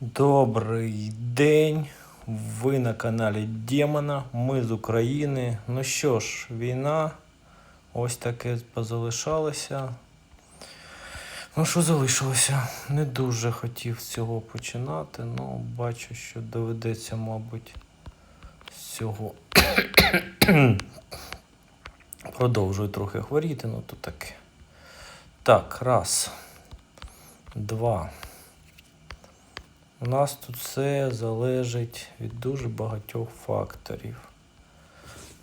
Добрий день. Ви на каналі Демона. Ми з України. Ну що ж, війна. Ось таке позалишалося. Ну, що залишилося? Не дуже хотів цього починати, ну бачу, що доведеться, мабуть, з цього. Продовжую трохи хворіти, ну то таке. Так, раз. Два. У нас тут все залежить від дуже багатьох факторів.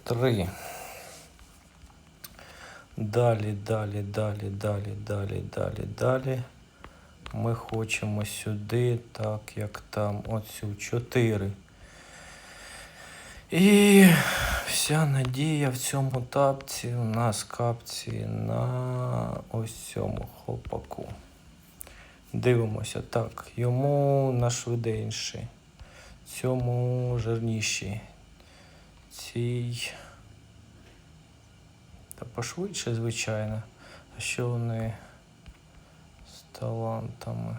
Три. Далі, далі, далі, далі, далі, далі, далі. Ми хочемо сюди, так як там, оцю чотири. І вся надія в цьому тапці у нас капці на ось цьому хлопаку. Дивимося, так, йому на швиденший, цьому жирніший, цій. Та пошвидше, звичайно. А що вони з талантами?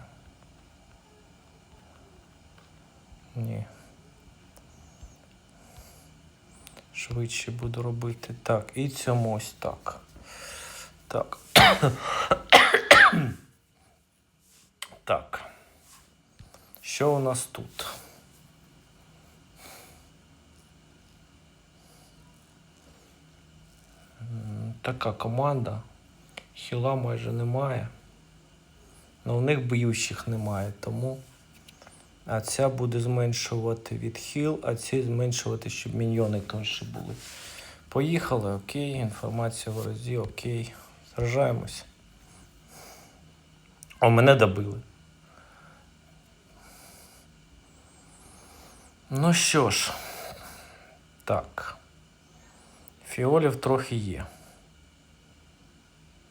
Ні. Швидше буду робити. Так, і цьому ось так. Так. Так. Що у нас тут? Така команда. Хіла майже немає. Ну, у них б'ющих немає, тому. А ця буде зменшувати відхил, а ці зменшувати, щоб міньйони тоньше були. Поїхали, окей, інформація в розі, окей. Сражаємось. О, мене добили. Ну що ж, так. Фіолів трохи є.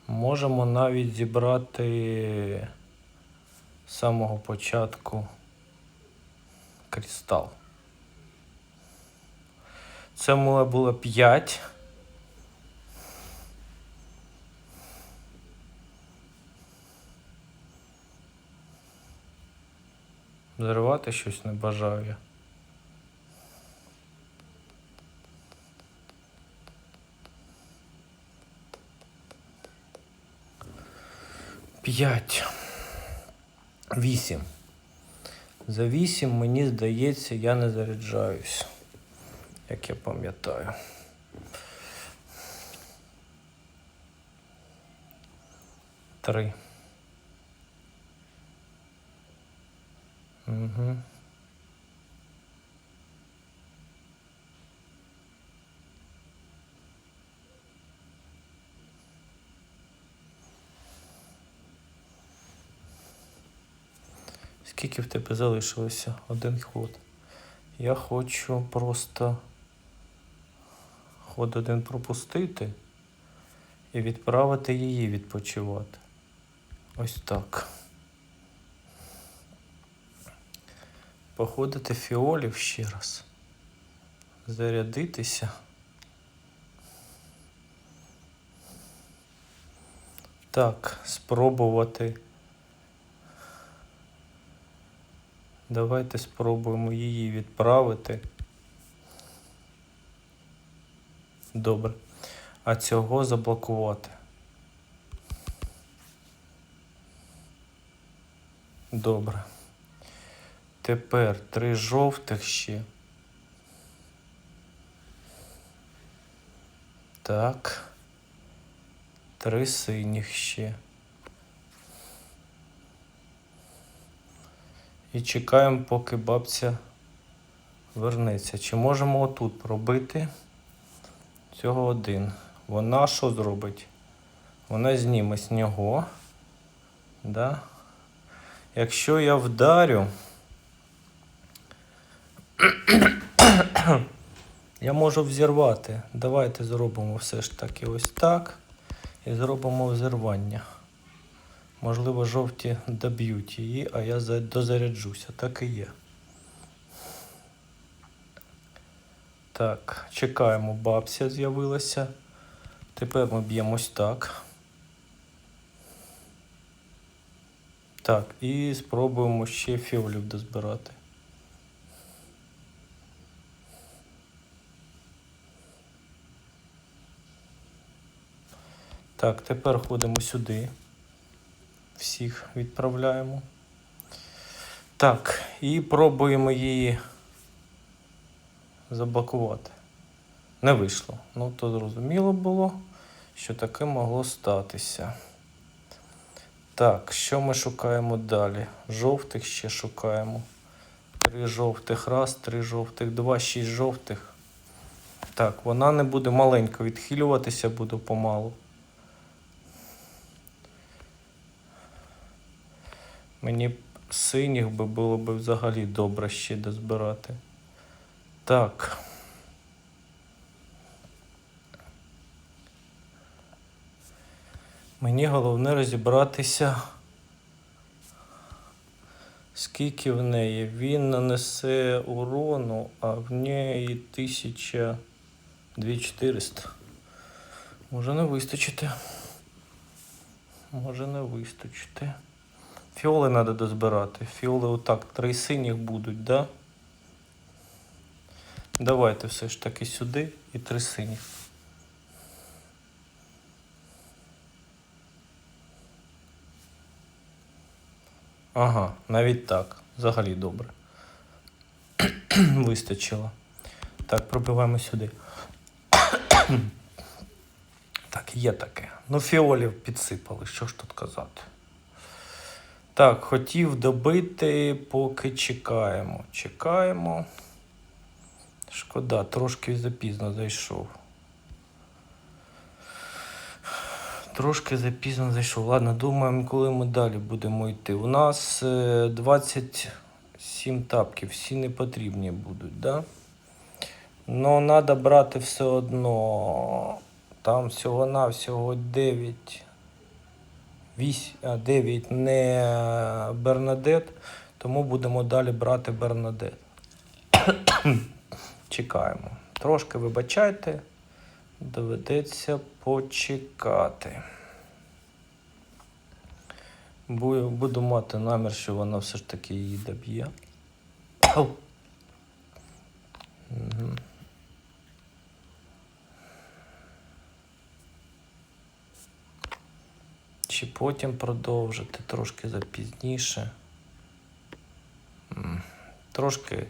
Можемо навіть зібрати з самого початку кристал. Це мало було 5. Зривати щось не бажаю я. П'ять. Вісім. За вісім, мені здається, я не заряджаюсь, як я пам'ятаю. Три. Угу. Скільки в тебе залишилося? Один ход. Я хочу просто ход один пропустити і відправити її відпочивати. Ось так. Походити фіолів ще раз. Зарядитися. Так, спробувати. Давайте спробуємо її відправити. Добре. А цього заблокувати. Добре. Тепер три жовтих ще. Так. Три синіх ще. І чекаємо, поки бабця вернеться. Чи можемо отут пробити? Цього один. Вона що зробить? Вона зніме з нього. Да? Якщо я вдарю, я можу взірвати. Давайте зробимо все ж таки ось так. І зробимо взірвання. Можливо, жовті доб'ють її, а я дозаряджуся. Так і є. Так, чекаємо, бабця з'явилася. Тепер ми б'ємо ось так. Так, і спробуємо ще фіолів дозбирати. Так, тепер ходимо сюди. Всіх відправляємо. Так, і пробуємо її заблокувати. Не вийшло. Ну, то зрозуміло було, що таке могло статися. Так, що ми шукаємо далі? Жовтих ще шукаємо. Три жовтих, раз, три жовтих, два, шість жовтих. Так, вона не буде маленько відхилюватися, буде помалу. Мені синіх би було б взагалі добре ще дозбирати. Так. Мені головне розібратися, скільки в неї. Він нанесе урону, а в неї 1000 2400. Може не вистачити. Може не вистачити. Фіоли треба дозбирати. Фіоли отак, три синіх будуть, да? Давайте все ж таки сюди і три синіх. Ага, навіть так. Взагалі добре. Вистачило. Так, пробиваємо сюди. так, є таке. Ну, фіолів підсипали, що ж тут казати. Так, хотів добити, поки чекаємо. Чекаємо. Шкода, трошки запізно зайшов. Трошки запізно зайшов. Ладно, думаємо, коли ми далі будемо йти. У нас е, 27 тапків, всі не потрібні будуть, да? Ну, треба брати все одно. Там всього-навсього 9. 8, а, 9 не Бернадет, тому будемо далі брати Бернадет. Чекаємо. Трошки вибачайте, доведеться почекати. Буду мати намір, що вона все ж таки її доб'є. Ау. Чи потім продовжити трошки запізніше. Трошки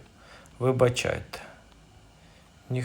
вибачайте.